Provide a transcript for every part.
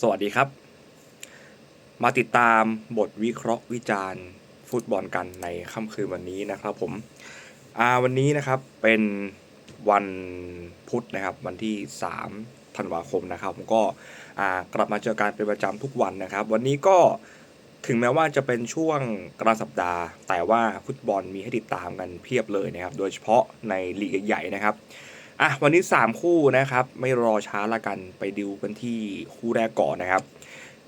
สวัสดีครับ มาติดตามบทวิเคราะห์วิจารณ์ฟุตบอลกันในค่ำคืนวันนี้นะครับผมอาวันนี้นะครับเป็นวันพุธนะครับวันที่ 3 ธันวาคมนะครับผมก็อากลับมาเจอกันเป็นประจำทุกวันนะครับ วันนี้ก็ถึงแม้ว่าจะเป็นช่วงกลางสัปดาห์ แต่ว่าฟุตบอลมีให้ติดตามกันเพียบเลยนะครับ โดยเฉพาะในลีกใหญ่ๆนะครับ อะวันนี้ 3 คู่นะครับ ไม่รอช้าละกันไปดูกันที่คู่แรกก่อนนะครับ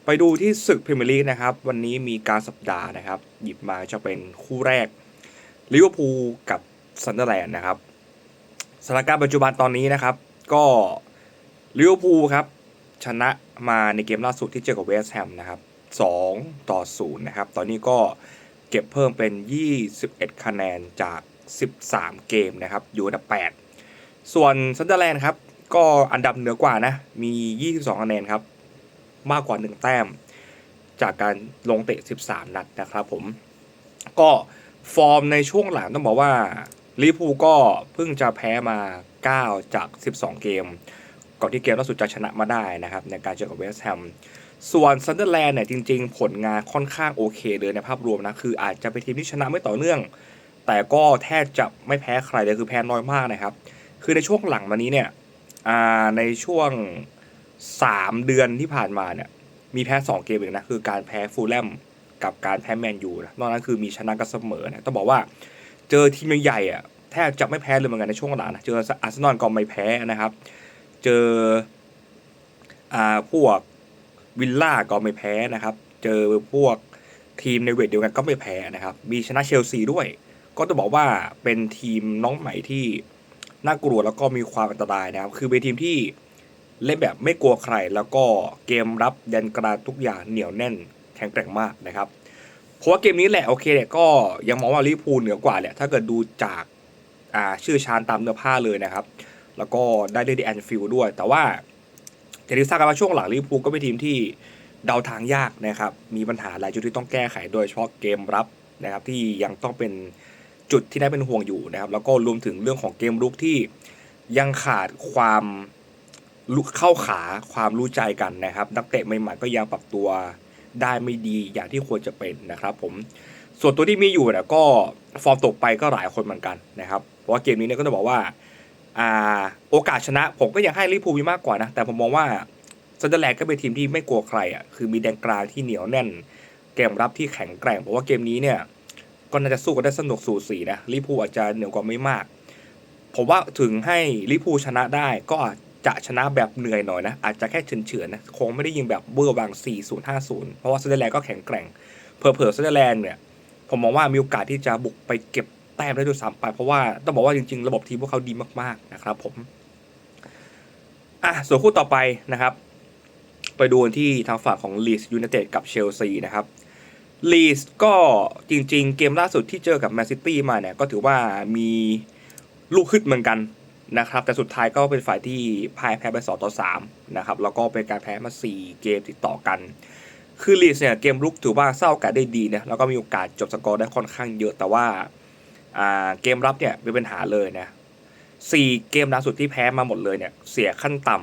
ไปดูที่ศึกพรีเมียร์ลีกนะครับ วันนี้มีการสัปดาห์นะครับ หยิบมาจะเป็นคู่แรกลิเวอร์พูลกับซันเดอร์แลนด์นะครับสถานการณ์ปัจจุบันตอนนี้นะครับ ก็ลิเวอร์พูลครับ ชนะมาในเกมล่าสุดที่เจอกับเวสต์แฮมนะครับ2ต่อ0นะครับ ตอนนี้ก็เก็บเพิ่มเป็น 21 คะแนนจาก 13 เกมนะครับ อยู่อันดับ8 ส่วนซันเดอร์แลนด์ครับ ก็อันดับเหนือกว่านะ มี 22คะแนนครับ มากกว่า 1 แต้ม จากการลงเตะ 13 นัดนะครับผม ก็ฟอร์มในช่วงหลังต้องบอกว่าลิเวอร์พูลก็เพิ่งจะแพ้มา 9 จาก 12 เกม ก่อนที่เกมล่าสุดจะชนะมาได้นะครับ ในการเจอกับเวสต์แฮมส่วนซันเดอร์แลนด์เนี่ยจริงๆ ผลงานค่อนข้างโอเคเลยในภาพรวมนะ คืออาจจะเป็นทีมที่ชนะไม่ต่อเนื่อง แต่ก็แทบจะไม่แพ้ใครเลยคือแพ้น้อยมากนะครับ คือในช่วงหลังมานี้เนี่ยในช่วง 3 เดือนที่ผ่านมาเนี่ย มีแพ้ 2 เกมเองนะ คือการแพ้ฟูลแลมกับการแพ้แมนยูนะนอกนั้นคือมีชนะกันเสมอนะต้องบอกว่าเจอทีมใหญ่ๆอะแทบจะไม่แพ้เลยเหมือนกันในช่วงหลังนะเจออาร์เซนอลก็ไม่แพ้นะครับ เจออ่าพวกวิลล่าก็ไม่แพ้นะครับ เจอพวกทีมในเวทเดียวกันก็ไม่แพ้นะครับ มีชนะเชลซีด้วย ก็ต้องบอกว่าเป็นทีมน้องใหม่ที่ น่ากลัวแล้วก็มีความอันตรายนะครับ คือเป็นทีมที่เล่นแบบไม่กลัวใคร แล้วก็เกมรับยันกราทุกอย่างเหนียวแน่นแข็งแกร่งมากนะครับเพราะว่าเกมนี้แหละโอเคเนี่ยก็ยังมองว่าลิเวอร์พูลเหนือกว่าแหละถ้าเกิดดูจากอ่าชื่อชานตามเนื้อผ้าเลยนะครับ แล้วก็ได้เล่นที่แอนฟิลด์ด้วย แต่ว่าอย่างที่ากันว่าช่วงหลังลิเวอร์พูลก็เป็นทีมที่เดาทางยากนะครับ มีปัญหาหลายจุดที่ต้องแก้ไขโดยเฉพาะเกมรับนะครับที่ยังต้องเป็น จุดที่ได้เป็นห่วงอยู่นะครับ แล้วก็รวมถึงเรื่องของเกมรุกที่ยังขาดความเข้าขาความรู้ใจกันนะครับ นักเตะใหม่ๆก็ยังปรับตัวได้ไม่ดีอย่างที่ควรจะเป็นนะครับ ผมส่วนตัวที่มีอยู่นี่ยก็ฟอร์มตกไปก็หลายคนเหมือนกันนะครับเพราะว่าเกมนี้เนี่ยก็ต้องบอกว่าอ่าโอกาสชนะ ผมก็ยังให้ลิเวอร์พูลมีมากกว่านะ แต่ผมมองว่าซันเดอร์แลนด์ก็เป็นทีมที่ไม่กลัวใครอะคือมีแดนกลางที่เหนียวแน่น เกมรับที่แข็งแกร่งเพราะว่าเกมนี้เนี่ย ก็น่าจะสู้กันได้สนุกสูสีนะลิพูอาจจะเหนือกว่าไม่มาก ผมว่าถึงให้ลิพูชนะได้ก็อาจจะชนะแบบเหนื่อยหน่อยนะ อาจจะแค่เฉือนๆนะคงไม่ได้ยิงแบบเบอร์บาง 4 0 5 0 เพราะว่าซันเดอร์แลนด์ก็แข็งแกร่งเผลอๆซันเดอร์แลนด์เนี่ยผมมองว่ามีโอกาสที่จะบุกไปเก็บแต้มได้ด้วยซ้ำไปเพราะว่าต้องบอกว่าจริง ๆ ระบบทีมพวกเขาดีมากๆนะครับผมอะส่วนคู่ต่อไปนะครับ ไปดูที่ทางฝั่งของลีสยู i นเต็ดกับเชลซีนะครับ ลีสก็จริงๆ เกมล่าสุดที่เจอกับแมนซิตี้มาเนี่ย ก็ถือว่ามีลูกขึ้นเหมือนกันนะครับ แต่สุดท้ายก็เป็นฝ่ายที่พ่ายแพ้ไป2ต่อ3นะครับ แล้วก็เป็นการแพ้มา 4 เกมติดต่อกัน คือลีสเนี่ยเกมรุกถือว่าเศร้าโอกาสได้ดีนะ แล้วก็มีโอกาสจบสกอร์ได้ค่อนข้างเยอะ แต่ว่าอ่าเกมรับเนี่ยเป็นปัญหาเลยนะสี่เกมล่าสุดที่แพ้มาหมดเลยเนี่ย เสียขั้นต่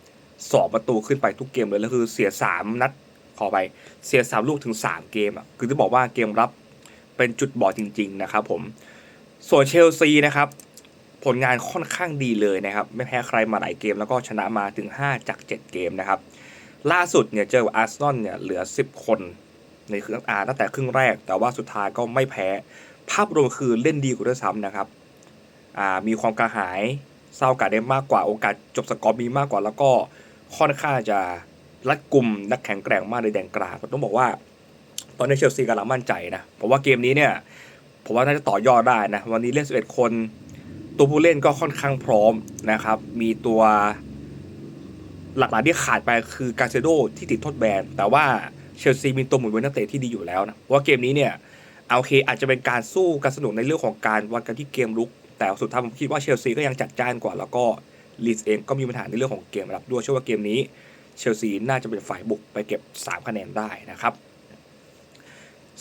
ำสองประตูขึ้นไปทุกเกมเลยแล้วคือเสียสามนัด ขอไปเสียสามลูกถึงสามเกมอะคือจะบอกว่าเกมรับเป็นจุดบอดจริง ๆ นะครับผมส่วนเชลซีนะครับผลงานค่อนข้างดีเลยนะครับ ไม่แพ้ใครมาหลายเกมแล้วก็ชนะมาถึง 5 จาก 7 เกมนะครับ ล่าสุดเนี่ยเจออาร์เซนอลเนี่ยเหลือ 10 คนในครึ่งอาตั้งแต่ครึ่งแรก แต่ว่าสุดท้ายก็ไม่แพ้ ภาพรวมคือเล่นดีกว่าด้วยซ้ำนะครับมีความกระหายเศร้ากาสได้มากกว่าโอกาสจบสกอร์มีมากกว่า แล้วก็ค่อนข้างจะ รัดกลุ่มนักแข็งแกร่งมากในแดนกลางต้องบอกว่า ตอนนี้เชลซีกำลังมั่นใจนะผมว่าเกมนี้เนี่ยผมว่าน่าจะต่อยอดได้นะวันนี้เล่น11 คน ตัวผู้เล่นก็ค่อนข้างพร้อมนะครับ มีตัวหลักๆที่ขาดไปคือกาเซโดที่ติดโทษแบน แต่ว่าเชลซีมีตัวหมุนเวนนักเตะที่ดีอยู่แล้วนะว่าเกมนี้เนี่ยเอาโอเคอาจจะเป็นการสู้กันสนุกในเรื่องของการวัดกันที่เกมลุก แต่สุดท้ายผมคิดว่าเชลซีก็ยังจัดจ้านกว่า แล้วก็ลีสเองก็มีปัญหาในเรื่องของเกมรับด้วยเชื่อว่าเกมนี้ เชลซีน่าจะเป็นฝ่ายบุกไปเก็บ 3 คะแนนได้นะครับ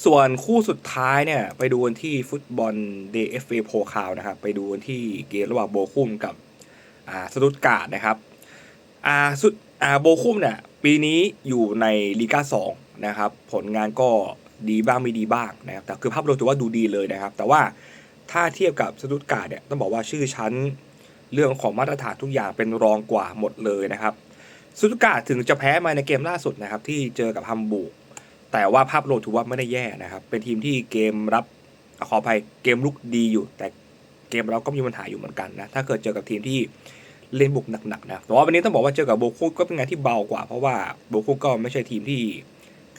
ส่วนคู่สุดท้ายเนี่ย ไปดูกันที่ฟุตบอล DFA โพคาวนะครับ ไปดูกันที่เกมระหว่างโบคุมกับอาสตุตการ์ดนะครับอาสุดอาโบคุมเนี่ยปีนี้อยู่ในลีกาสองนะครับ ผลงานก็ดีบ้างไม่ดีบ้างนะครับ แต่คือภาพรวมถือว่าดูดีเลยนะครับ แต่ว่าถ้าเทียบกับสตุตการ์ดเนี่ยต้องบอกว่าชื่อชั้นเรื่องของมาตรฐานทุกอย่างเป็นรองกว่าหมดเลยนะครับ สตุตกาถึงจะแพ้มาในเกมล่าสุดนะครับ ที่เจอกับฮัมบูร์กแต่ว่าภาพรวมถือว่าไม่ได้แย่นะครับ เป็นทีมที่เกมรับขออภัยเกมลุกดีอยู่ แต่เกมเราก็มีปัญหาอยู่เหมือนกันนะ ถ้าเกิดเจอกับทีมที่เล่นบุกหนักๆนะแต่ว่าวันนี้ต้องบอกว่าเจอกับโบคุก็เป็นงานที่เบากว่า เพราะว่าโบคุก็ไม่ใช่ทีมที่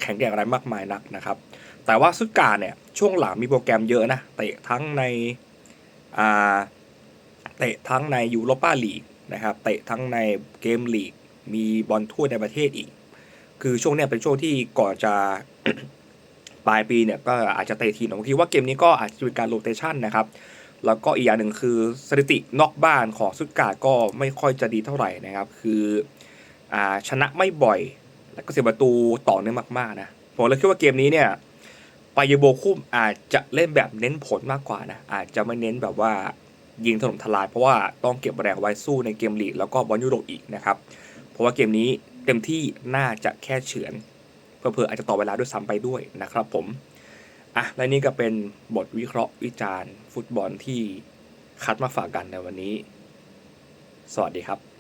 แข็งแกร่งอะไรมากมายนักนะครับ แต่ว่าซุดการเนี่ยช่วงหลังมีโปรแกรมเยอะนะเตะทั้งในอ่าเตะทั้งในยูโรปาลีกนะครับเตะทั้งในเกมลีก มีบอลทั่วในประเทศอีก คือช่วงเนี้ยเป็นช่วงที่ก่อนจะปลายปีเนี่ยก็อาจจะเตะทีมผมคิดว่าเกมนี้ก็อาจจะเป็นการโรเตชันนะครับ แล้วก็อีกอย่างหนึ่งคือสถิตินอกบ้านของซุดการก็ไม่ค่อยจะดีเท่าไหร่นะครับ คืออ่าชนะไม่บ่อย แล้วก็เสียประตูต่อเนื่องมากๆนะผมเลยคิดว่าเกมนี้เนี่ยปายโบคุมอาจจะเล่นแบบเน้นผลมากกว่านะอาจจะไม่เน้นแบบว่ายิงถล่มทลายเพราะว่าต้องเก็บแรงไว้สู้ในเกมลีกแล้วก็บอลยุโรปอีกนะครับ ราะว่าเกมนี้เต็มที่น่าจะแค่เฉือนเพื่ออาจจะต่อเวลาด้วยซ้ำไปด้วยนะครับผมอะและนี่ก็เป็นบทวิเคราะห์วิจารณ์ ฟุตบอลที่คัดมาฝากกันในวันนี้ สวัสดีครับ